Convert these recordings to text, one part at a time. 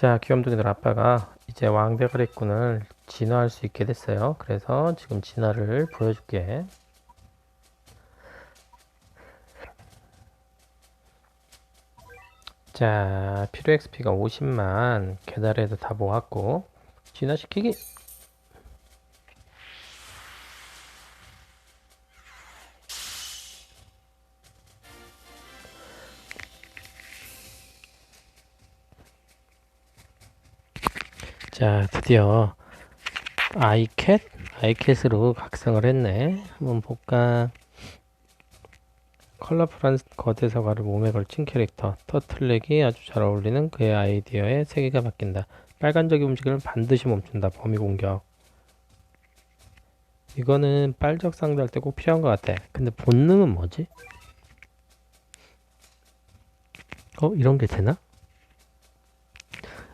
자, 귀염둥이들 아빠가 이제 왕대가리꾼을 진화할 수 있게 됐어요. 그래서 지금 진화를 보여줄게. 자, 필요 XP가 50만 계달에도 다 모았고 진화시키기. 자, 드디어 아이캣? 아이캣으로 각성을 했네. 한번 볼까? 컬러풀한 거대사과를 몸에 걸친 캐릭터. 터틀렉이 아주 잘 어울리는 그의 아이디어에 세계가 바뀐다. 빨간적인 움직임을 반드시 멈춘다. 범위 공격. 이거는 빨적 상대할 때 꼭 필요한 것 같아. 근데 본능은 뭐지? 어, 이런 게 되나?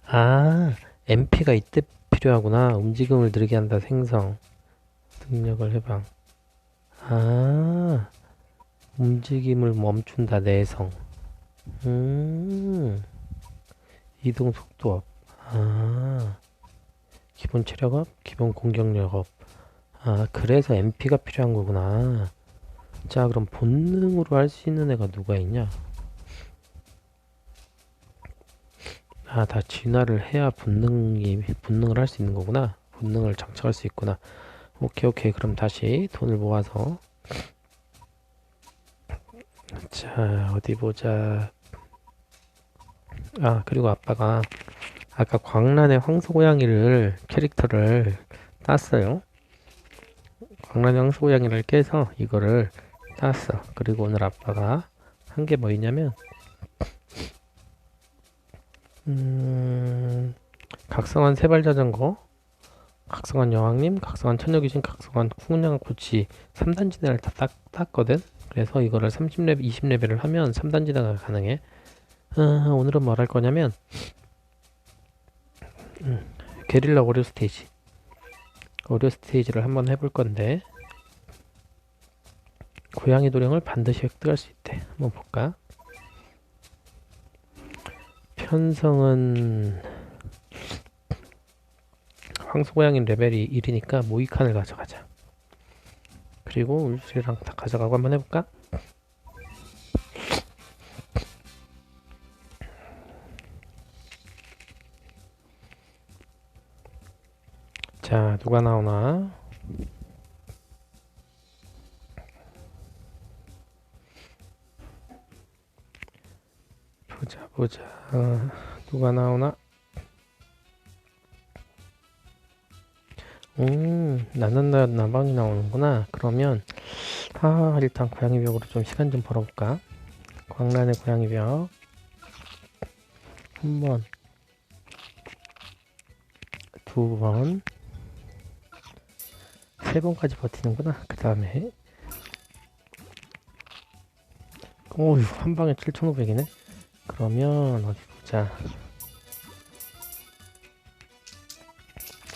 아, MP가 이때 필요하구나. 움직임을 느리게 한다. 생성. 능력을 해방. 아, 움직임을 멈춘다. 내성. 음, 이동 속도 업. 아, 기본 체력 업, 기본 공격력 업. 아, 그래서 MP가 필요한 거구나. 자, 그럼 본능으로 할 수 있는 애가 누가 있냐? 아, 다 진화를 해야 본능이, 본능을 할 수 있는 거구나. 본능을 장착할 수 있구나. 오케이, 오케이. 그럼 다시 돈을 모아서. 자, 어디 보자. 아, 그리고 아빠가 아까 광란의 황소고양이를, 캐릭터를 땄어요. 광란의 황소고양이를 깨서 이거를 땄어. 그리고 오늘 아빠가 한 게 뭐 있냐면, 음, 각성한 세발자전거, 각성한 여왕님, 각성한 처녀귀신, 각성한 쿵냥 고치 3단 지대를 다 땄, 땄거든? 그래서 이거를 30레벨, 20레벨을 하면 3단 지대가 가능해. 어, 오늘은 뭘 할 거냐면, 음, 게릴라 오류 스테이지. 오류 스테이지를 한번 해볼 건데, 고양이 도령을 반드시 획득할 수 있대. 한번 볼까? 편성은 황소고양이 레벨이 1이니까 모이칸을 가져가자. 그리고 울술이랑 다 가져가고 한번 해볼까? 자, 누가 나오나? 보자, 보자. 어, 누가 나오나? 음, 나는 나 나방이 나오는구나. 그러면 아, 일단 고양이 벽으로 좀 시간 좀 벌어볼까? 광란의 고양이 벽. 한 번, 두 번, 세 번까지 버티는구나. 그 다음에 오유, 한 방에 7,500이네. 그러면 어디 보자.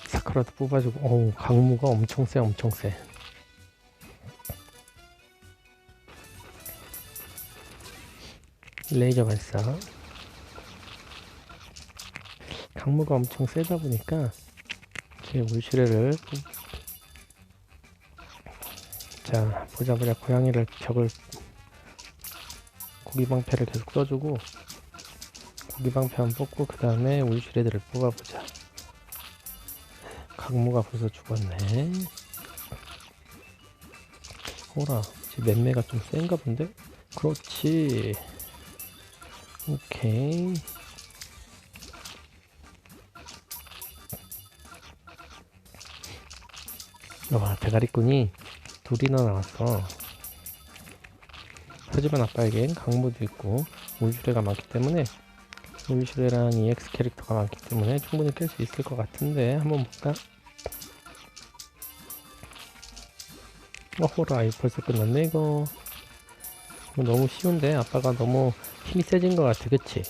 사크라도 뽑아주고, 어우, 강무가 엄청 세, 엄청 세. 레이저 발사. 강무가 엄청 세다 보니까, 제 물시레를. 뽑- 자, 보자, 보자. 고양이를 벽을, 고기방패를 계속 써주고, 고기방패 한 뽑고, 그 다음에 울시레들을 뽑아보자. 강무가 벌써 죽었네. 호라, 제 맴매가 좀 센가 본데? 그렇지. 오케이. 와, 대가리꾼이 둘이나 나왔어. 하지만 아빠에겐 강무도 있고, 울슈레가 많기 때문에, 울슈레랑 EX 캐릭터가 많기 때문에 충분히 깰 수 있을 것 같은데, 한번 볼까? 어호라, 이거 벌써 끝났네. 이거 너무 쉬운데? 아빠가 너무 힘이 세진 것 같아, 그치?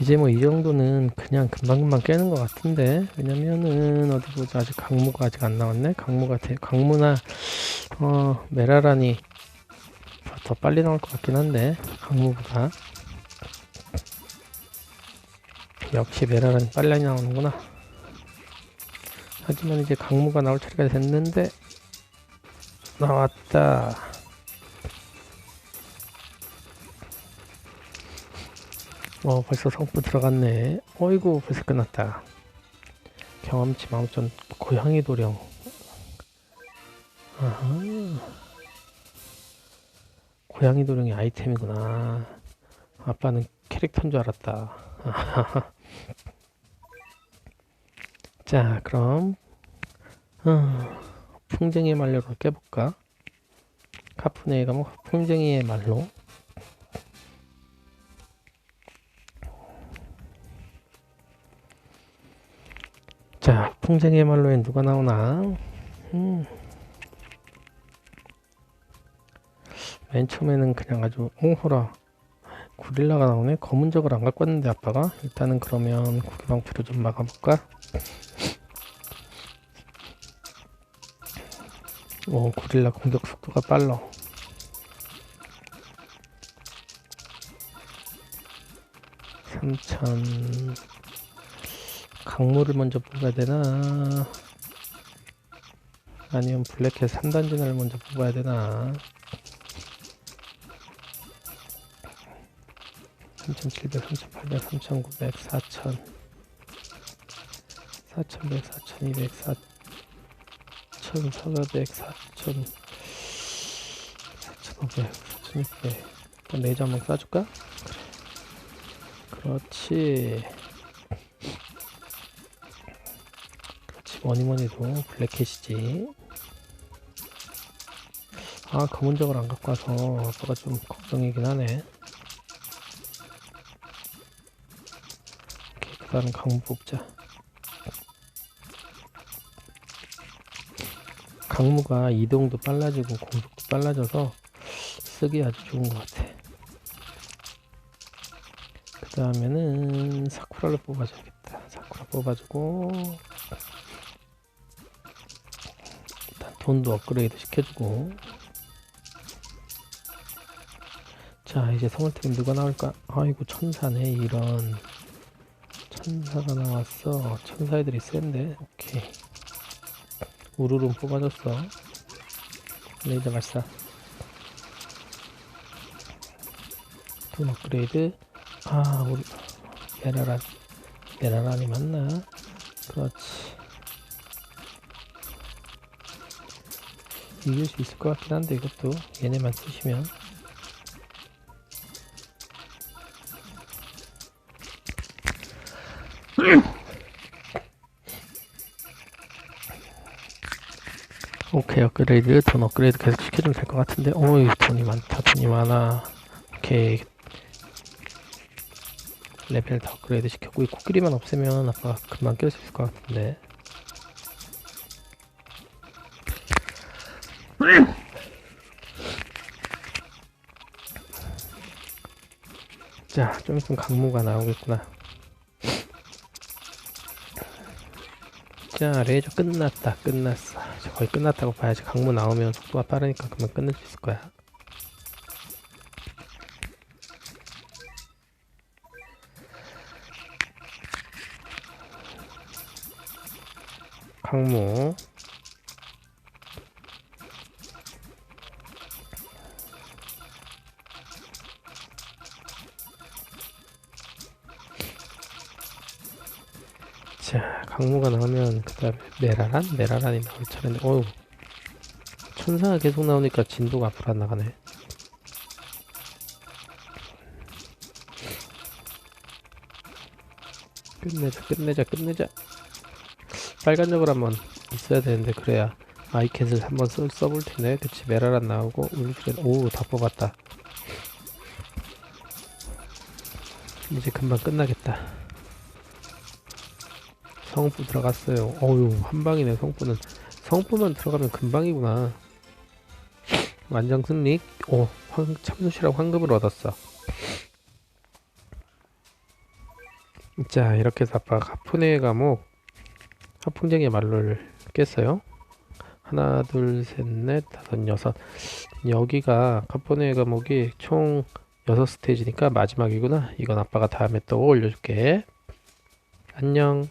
이제 뭐 이 정도는 그냥 금방금방 깨는 것 같은데 왜냐면은 어디 보자. 아직 강무가 아직 안 나왔네. 강무가 대, 강무나 어 메라란이 더 빨리 나올 것 같긴 한데 강무보다. 역시 메라란이 빨리 나오는구나. 하지만 이제 강무가 나올 차례가 됐는데 나왔다 어 벌써 성부 들어갔네. 어이구 벌써 끝났다. 경험치 마음전 고양이 도령. 아하. 고양이 도령이 아이템이구나. 아빠는 캐릭터인 줄 알았다. 자 그럼 어, 풍쟁이의 말로를 깨볼까? 카푸네에 가면 풍쟁이의 말로 풍쟁이의 말로엔 누가 나오나? 음. 맨 처음에는 그냥 아주 옹호라 구릴라가 나오네. 검은 적을 안 갖고 왔는데 아빠가 일단은 그러면 구기방패로 좀 막아볼까? 오, 구릴라 공격 속도가 빨라. 삼천 강물을 먼저 뽑아야 되나? 아니면 블랙캣 3단진을 먼저 뽑아야 되나? 3700, 3800, 3900, 4000 4100, 4200, 4400, 4000 4500, 4600 일단 레이저 한번 쏴줄까? 그렇지 뭐니뭐니도 블랙캣이지. 아 검은 적을 안 갖고 와서 아빠가 좀 걱정이긴 하네. 그 다음 강무 뽑자. 강무가 이동도 빨라지고 공속도 빨라져서 쓰기 아주 좋은 것 같아. 그 다음에는 사쿠라를 뽑아줘야겠다. 사쿠라 뽑아주고 돈도 업그레이드 시켜주고. 자 이제 성월택은 누가 나올까? 아이고 천사네 이런. 천사가 나왔어. 천사 애들이 센데? 오케이. 우르릉 뽑아줬어. 레이저 발사. 돈 업그레이드. 아 우리 메라란 메라란이 맞나? 그렇지 이길 수 있을 것 같긴 한데 이것도 얘네만 쓰시면. 오케이 업그레이드. 돈 업그레이드 계속 시켜주면 될 것 같은데. 어이 돈이 많다. 돈이 많아. 오케이. 레벨 다 업그레이드 시켰고 이 코끼리만 없애면 아빠 금방 깰 수 있을 것 같은데 자 좀 있으면 강무가 나오겠구나. 자 레이저 끝났다 끝났어. 거의 끝났다고 봐야지. 강무 나오면 속도가 빠르니까 금방 끝낼 수 있을 거야. 강무 자 강무가 나오면 그 다음에 메라란? 메라란이 나올 차례인데 어우. 천사가 계속 나오니까 진도가 앞으로 안 나가네. 끝내자 끝내자 끝내자. 빨간 적을 한번 있어야 되는데 그래야 아이캣을 한번 써, 써볼 텐데. 그치 메라란 나오고 울프렌 오다 뽑았다. 이제 금방 끝나겠다 성부 들어갔어요 어유 한 방이네 성부는 성부만 들어가면 금방이구나 완전 승리 오 황, 참수시라고 황금을 얻었어 자, 이렇게 해서 아빠가 하프네 과목 하풍쟁이 말로를 깼어요. 하나, 둘, 셋, 넷, 다섯, 여섯. 여기가 카포네 과목이 총 여섯 스테이지니까 마지막이구나. 이건 아빠가 다음에 또 올려줄게. 안녕.